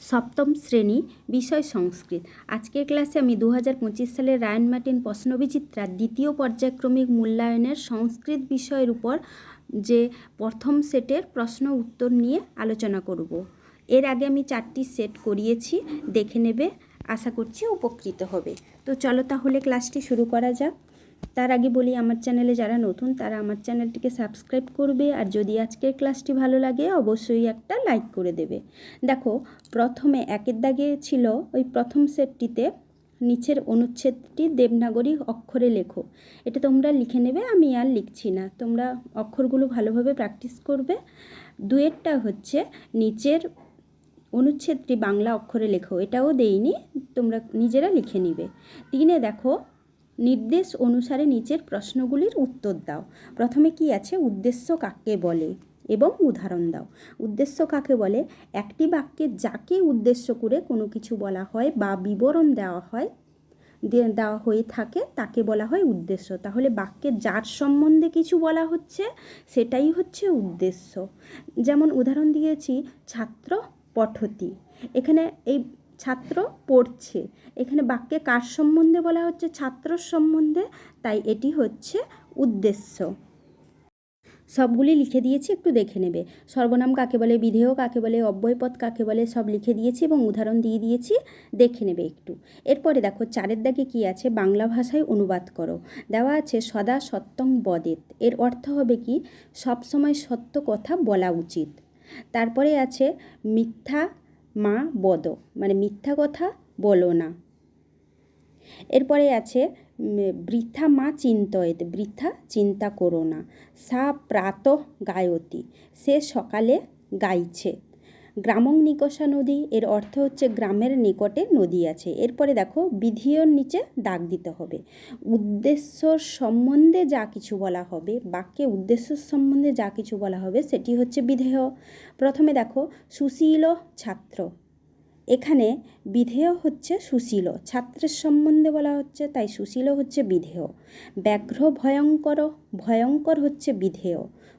সপ্তম শ্রেণি বিষয় সংস্কৃত। আজকের ক্লাসে আমি দু হাজার পঁচিশ সালের রায়ন মার্টিন প্রশ্নবিচিত্রার দ্বিতীয় পর্যায়ক্রমিক মূল্যায়নের সংস্কৃত বিষয়ের উপর যে প্রথম সেটের প্রশ্ন উত্তর নিয়ে আলোচনা করব। এর আগে আমি চারটি সেট করিয়েছি, দেখে নেবে, আশা করছি উপকৃত হবে। তো চলো তাহলে ক্লাসটি শুরু করা যাক। তার আগে বলি, আমার চ্যানেলে যারা নতুন, তারা আমার চ্যানেলটিকে সাবস্ক্রাইব করবে। আর যদি আজকের ক্লাসটি ভালো লাগে, অবশ্যই একটা লাইক করে দেবে। দেখো, প্রথমে একের দাগে ছিল ওই প্রথম সেটটিতে নিচের অনুচ্ছেদটি দেবনাগরী অক্ষরে লেখো। এটা তোমরা লিখে নেবে, আমি আর লিখছি না। তোমরা অক্ষরগুলো ভালোভাবে প্র্যাকটিস করবে। দুয়েরটা হচ্ছে, নিচের অনুচ্ছেদটি বাংলা অক্ষরে লেখো। এটাও দেইনি, তোমরা নিজেরা লিখে নিবে। তিনে দেখো নির্দেশ অনুসারে নিচের প্রশ্নগুলির উত্তর দাও। প্রথমে কি আছে? উদ্দেশ্য কাকে বলে? এবং উদাহরণ দাও। উদ্দেশ্য কাকে বলে? একটি বাক্যে যাকে উদ্দেশ্য করে কোনো কিছু বলা হয় বা বিবরণ দেওয়া হয় দেওয়া হয়ে থাকে, তাকে বলা হয় উদ্দেশ্য। তাহলে বাক্যে যার সম্বন্ধে কিছু বলা হচ্ছে, সেটাই হচ্ছে উদ্দেশ্য। যেমন উদাহরণ দিয়েছি, ছাত্র পঠতি। এখানে এই ছাত্র পড়ছে। এখানে বাক্যে কার সম্বন্ধে বলা হচ্ছে? ছাত্রর সম্বন্ধে। তাই এটি হচ্ছে উদ্দেশ্য। সবগুলি লিখে দিয়েছি, একটু দেখে নেবে। সর্বনাম কাকে বলে? বিধেয় কাকে বলে? অব্যয়পদ কাকে বলে? সব লিখে দিয়েছি এবং উদাহরণ দিয়ে দিয়েছি। দেখে নেবে একটু। এরপরে দেখো, চারের দাগে কী আছে? বাংলা ভাষায় অনুবাদ করো। দেওয়া আছে, সদা সত্যং বদেত। এর অর্থ হবে কি? সবসময় সত্য কথা বলা উচিত। তারপরে আছে, মিথ্যা মা বদ মানে মিথ্যা কথা বলো না। এরপরে আছে বৃথা মা চিন্তয়েত, বৃথা চিন্তা করো না। সা প্রাত গায়তি, সে সকালে গাইছে। গ্রামং নিকষা নদী, এর অর্থ হচ্ছে গ্রামের নিকটে নদী আছে। এরপরে দেখো, বিধিয়র নিচে দাগ দিতে হবে। উদ্দেশ্যর সম্বন্ধে যা কিছু বলা হবে, বাক্যে উদ্দেশ্য সম্বন্ধে যা কিছু বলা হবে, সেটি হচ্ছে বিধেয়। প্রথমে দেখো, সুশীল ছাত্র। এখানে বিধেয় হচ্ছে সুশীল। ছাত্রের সম্বন্ধে বলা হচ্ছে, তাই সুশীল হচ্ছে বিধেয়। ব্যাঘ্র ভয়ঙ্কর ভয়ঙ্কর হচ্ছে বিধেয়।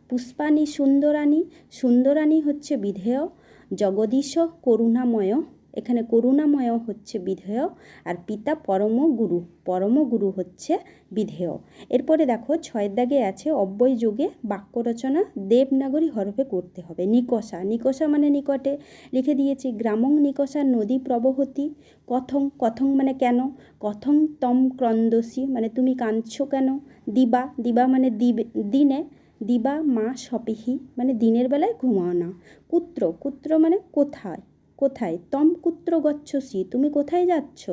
পুষ্পাণী সুন্দরানী সুন্দরানী হচ্ছে বিধেয়। জগদীশ করুণাময়। এখানে করুণাময় হচ্ছে বিধেয় আর পিতা পরম গুরু। পরম গুরু হচ্ছে বিধেয়। এরপরে দেখো, ছয়ের দাগে আছে অব্যয় যুগে বাক্য রচনা দেবনাগরী হরফে করতে হবে। নিকষা। নিকষা মানে নিকটে। লিখে দিয়েছি, গ্রামং নিকষা নদী প্রবহতি। কথং কথং মানে কেন? কথং তম ক্রন্দসী মানে তুমি কাঁদছ কেন? দিবা। দিবা মানে দিবে দিনে। দিবা, মা, সপিহি মানে দিনের বেলায় ঘুমাও না। কুত্র কুত্র মানে কোথায়? কোথায়? তম কুত্র গচ্ছসি, তুমি কোথায় যাচ্ছ?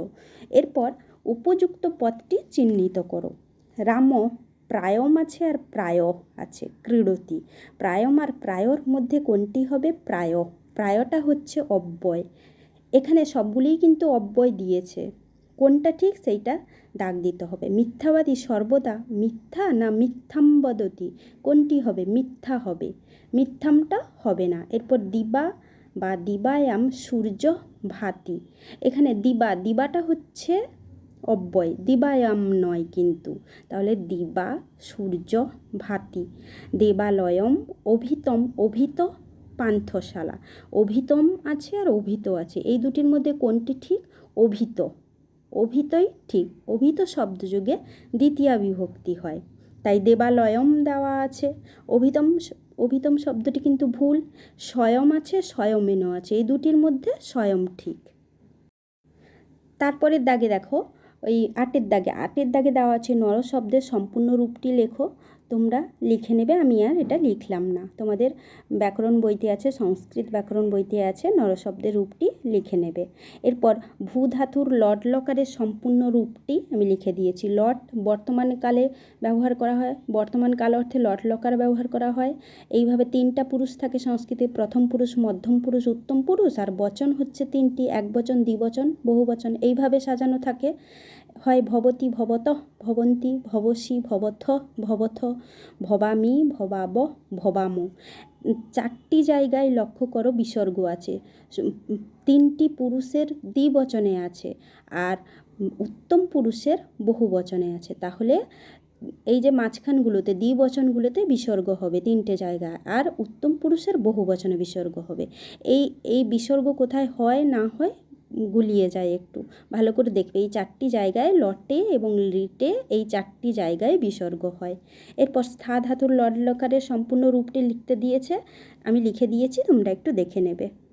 এরপর উপযুক্ত পথটি চিহ্নিত করো। রাম, প্রায়ম আছে আর প্রায় আছে, ক্রীড়তি। প্রায়ম আর প্রায়র মধ্যে কোনটি হবে? প্রায়। প্রায়টা হচ্ছে অব্যয়। এখানে সবগুলিই কিন্তু অব্যয় দিয়েছে। কোনটা ঠিক সেইটা দাগ দিতে হবে। মিথ্যাবাদী সর্বদা মিথ্যা না মিথ্যাম্বদতি? কোনটি হবে? মিথ্যা হবে। মিথ্যামটা হবে না। এরপর দিবা বা দিবায়াম সূর্য ভাতি। এখানে দিবা, দিবাটা হচ্ছে অব্যয়। দিবায়াম নয় কিন্তু। তাহলে দিবা, সূর্য ভাতি। দেবালয়ম অভিতম, অভিত পান্থশালা। অভিতম আছে আর অভিত আছে। এই দুটির মধ্যে কোনটি ঠিক? অভিত। অভিতই, ঠিক, অভিত শব্দযোগে দ্বিতীয় বিভক্তি হয়। তাই দেবালয়ম দেওয়া আছে। অভিতম অভিতম শব্দটি কিন্তু ভুল। স্বয়ং আছে স্বয়মেনও আছে। এই দুটির মধ্যে স্বয়ং ঠিক। তারপরের দাগে দেখো, ওই আটের দাগে আটের দাগে দেওয়া আছে নর শব্দের সম্পূর্ণ রূপটি লেখো। তোমরা লিখে নেবে, আমি আর এটা লিখলাম না। তোমাদের ব্যাকরণ বইতে আছে, সংস্কৃত ব্যাকরণ বইতে আছে নরশব্দের রূপটি লিখে নেবে। এরপর ভূ ধাতুর লট লকারের সম্পূর্ণ রূপটি আমি লিখে দিয়েছি। লট বর্তমান কালে ব্যবহার করা হয়, বর্তমান কাল অর্থে লট লকার ব্যবহার করা হয়। এইভাবে তিনটা পুরুষ থাকে সংস্কৃতে, প্রথম পুরুষ, মধ্যম পুরুষ, উত্তম পুরুষ, আর বচন হচ্ছে তিনটি, এক বচন দ্বিবচন বহুবচন এইভাবে সাজানো থাকে। হয় ভবতি ভবত, ভবন্তি ভবসি ভবথ ভবথ ভবামি ভবাব, ভবাম। চারটি জায়গায় লক্ষ্য করো বিসর্গ আছে। তিনটি পুরুষের দ্বিবচনে আছে আর উত্তম পুরুষের বহু বচনে আছে। তাহলে এই যে মাঝখানগুলোতে দ্বিবচনগুলোতে বিসর্গ হবে তিনটে জায়গায় আর উত্তম পুরুষের বহু বচনে বিসর্গ হবে। এই এই বিসর্গ কোথায় হয় না হয় গুলিয়ে যায় একটু। ভালো করে দেখবে, এই চারটি জায়গায় লটে এবং লিটে এই চারটি জায়গায় বিসর্গ হয়। এরপর স্থা ধাতুর লট লকারের সম্পূর্ণ রূপটি লিখতে দিয়েছে। আমি লিখে দিয়েছি, তোমরা একটু দেখে নেবে।